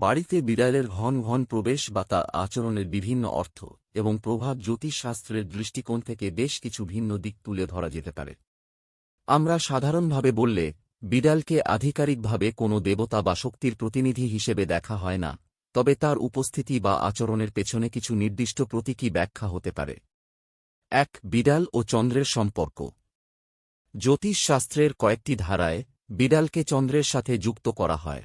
বাড়িতে বিড়ালের ঘন ঘন প্রবেশ বা তার আচরণের বিভিন্ন অর্থ এবং প্রভাব জ্যোতিষশাস্ত্রের দৃষ্টিকোণ থেকে বেশ কিছু ভিন্ন দিক তুলে ধরা যেতে পারে। আমরা সাধারণভাবে বললে, বিড়ালকে আধিকারিকভাবে কোনো দেবতা বা শক্তির প্রতিনিধি হিসেবে দেখা হয় না, তবে তার উপস্থিতি বা আচরণের পেছনে কিছু নির্দিষ্ট প্রতীকী ব্যাখ্যা হতে পারে। এক, বিড়াল ও চন্দ্রের সম্পর্ক। জ্যোতিষশাস্ত্রের কয়েকটি ধারায়, বিড়ালকে চন্দ্রের সাথে যুক্ত করা হয়।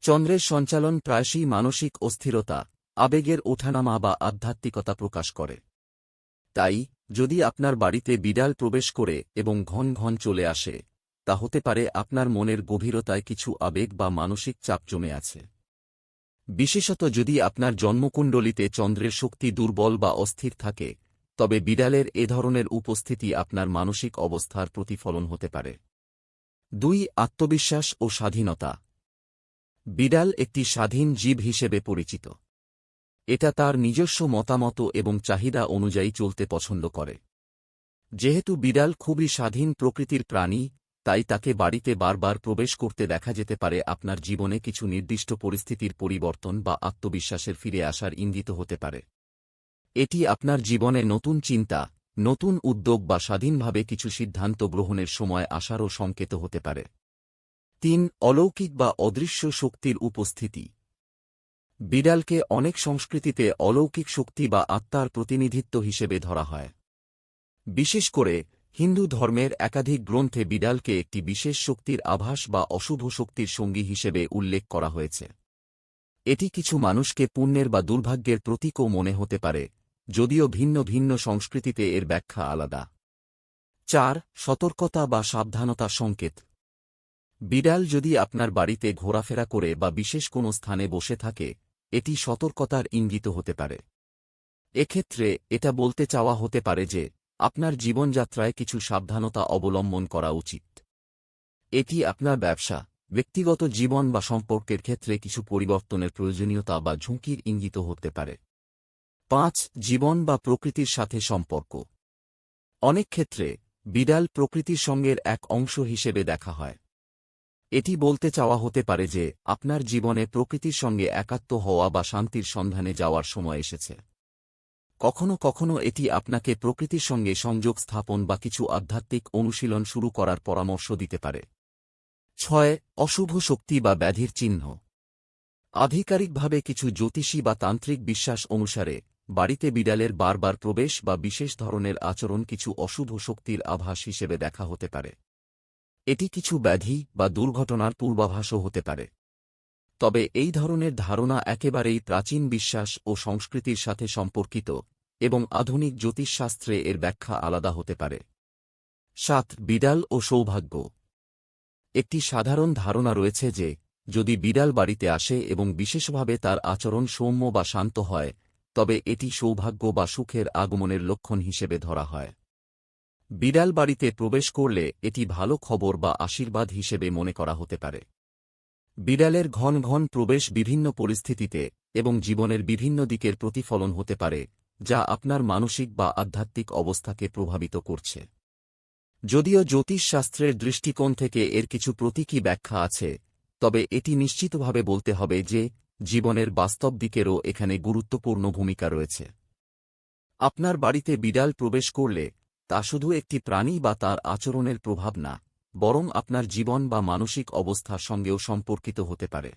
চন্দ্রের সঞ্চালন প্রায়শই মানসিক অস্থিরতা, আবেগের ওঠানামা বা আধ্যাত্মিকতা প্রকাশ করে। তাই, যদি আপনার বাড়িতে বিড়াল প্রবেশ করে এবং ঘন ঘন চলে আসে, তা হতে পারে আপনার মনের গভীরতায় কিছু আবেগ বা মানসিক চাপ জমে আছে। বিশেষত যদি আপনার জন্মকুণ্ডলিতে চন্দ্রের শক্তি দুর্বল বা অস্থির থাকে, তবে বিড়ালের এ ধরনের উপস্থিতি আপনার মানসিক অবস্থার প্রতিফলন হতে পারে। দুই, আত্মবিশ্বাস ও স্বাধীনতা। বিড়াল একটি স্বাধীন জীব হিসেবে পরিচিত। এটা তার নিজস্ব মতামত এবং চাহিদা অনুযায়ী চলতে পছন্দ করে। যেহেতু বিড়াল খুবই স্বাধীন প্রকৃতির প্রাণী, তাই তাকে বাড়িতে বারবার প্রবেশ করতে দেখা যেতে পারে আপনার জীবনে কিছু নির্দিষ্ট পরিস্থিতির পরিবর্তন বা আত্মবিশ্বাসের ফিরে আসার ইঙ্গিত হতে পারে। এটি আপনার জীবনে নতুন চিন্তা, নতুন উদ্যোগ বা স্বাধীনভাবে কিছু সিদ্ধান্ত গ্রহণের সময় আসারও সংকেত হতে পারে। তিন, অলৌকিক বা অদৃশ্য শক্তির উপস্থিতি। বিড়ালকে অনেক সংস্কৃতিতে অলৌকিক শক্তি বা আত্মার প্রতিনিধিত্ব হিসেবে ধরা হয়। বিশেষ করে, হিন্দু ধর্মের একাধিক গ্রন্থে বিড়ালকে একটি বিশেষ শক্তির আভাস বা অশুভ শক্তির সঙ্গী হিসেবে উল্লেখ করা হয়েছে। এটি কিছু মানুষকে পুণ্যের বা দুর্ভাগ্যের প্রতীকও মনে হতে পারে, যদিও ভিন্ন ভিন্ন সংস্কৃতিতে এর ব্যাখ্যা আলাদা। চার, সতর্কতা বা সাবধানতা সংকেত। বিড়াল যদি আপনার বাড়িতে ঘোরাফেরা করে বা বিশেষ কোনো স্থানে বসে থাকে, এটি সতর্কতার ইঙ্গিত হতে পারে। এক্ষেত্রে এটা বলতে চাওয়া হতে পারে যে, আপনার জীবনযাত্রায় কিছু সাবধানতা অবলম্বন করা উচিত। এটি আপনার ব্যবসা, ব্যক্তিগত জীবন বা সম্পর্কের ক্ষেত্রে কিছু পরিবর্তনের প্রয়োজনীয়তা বা ঝুঁকির ইঙ্গিত হতে পারে। পাঁচ, জীবন বা প্রকৃতির সাথে সম্পর্ক। অনেক ক্ষেত্রে, বিড়াল প্রকৃতির সঙ্গের এক অংশ হিসেবে দেখা হয়। এটি বলতে চাওয়া হতে পারে যে, আপনার জীবনে প্রকৃতির সঙ্গে একাত্ম হওয়া বা শান্তির সন্ধানে যাওয়ার সময় এসেছে। কখনো কখনো এটি আপনাকে প্রকৃতির সঙ্গে সংযোগ স্থাপন বা কিছু আধ্যাত্মিক অনুশীলন শুরু করার পরামর্শ দিতে পারে। ছয়, অশুভ শক্তি বা ব্যাধির চিহ্ন। আধিকারিকভাবে কিছু জ্যোতিষী বা তান্ত্রিক বিশ্বাস অনুসারে, বাড়িতে বিড়ালের বারবার প্রবেশ বা বিশেষ ধরনের আচরণ কিছু অশুভ শক্তির আভাস হিসেবে দেখা হতে পারে। এটি কিছু ব্যাধি বা দুর্ঘটনার পূর্বাভাসও হতে পারে। তবে এই ধরনের ধারণা একেবারেই প্রাচীন বিশ্বাস ও সংস্কৃতির সাথে সম্পর্কিত এবং আধুনিক জ্যোতিষশাস্ত্রে এর ব্যাখ্যা আলাদা হতে পারে। সাত, বিড়াল ও সৌভাগ্য। একটি সাধারণ ধারণা রয়েছে যে, যদি বিড়াল বাড়িতে আসে এবং বিশেষভাবে তার আচরণ সৌম্য বা শান্ত হয়, তবে এটি সৌভাগ্য বা সুখের আগমনের লক্ষণ হিসেবে ধরা হয়। বিড়াল বাড়িতে প্রবেশ করলে এটি ভালো খবর বা আশীর্বাদ হিসেবে মনে করা হতে পারে। বিড়ালের ঘন ঘন প্রবেশ বিভিন্ন পরিস্থিতিতে এবং জীবনের বিভিন্ন দিকের প্রতিফলন হতে পারে, যা আপনার মানসিক বা আধ্যাত্মিক অবস্থাকে প্রভাবিত করছে। যদিও জ্যোতিষশাস্ত্রের দৃষ্টিকোণ থেকে এর কিছু প্রতীকী ব্যাখ্যা আছে, তবে এটি নিশ্চিতভাবে বলতে হবে যে জীবনের বাস্তব দিকেরও এখানে গুরুত্বপূর্ণ ভূমিকা রয়েছে। আপনার বাড়িতে বিড়াল প্রবেশ করলে তা শুধু একটি প্রাণী বা তার আচরণের প্রভাব না, বরং আপনার জীবন বা মানসিক অবস্থার সঙ্গেও সম্পর্কিত হতে পারে।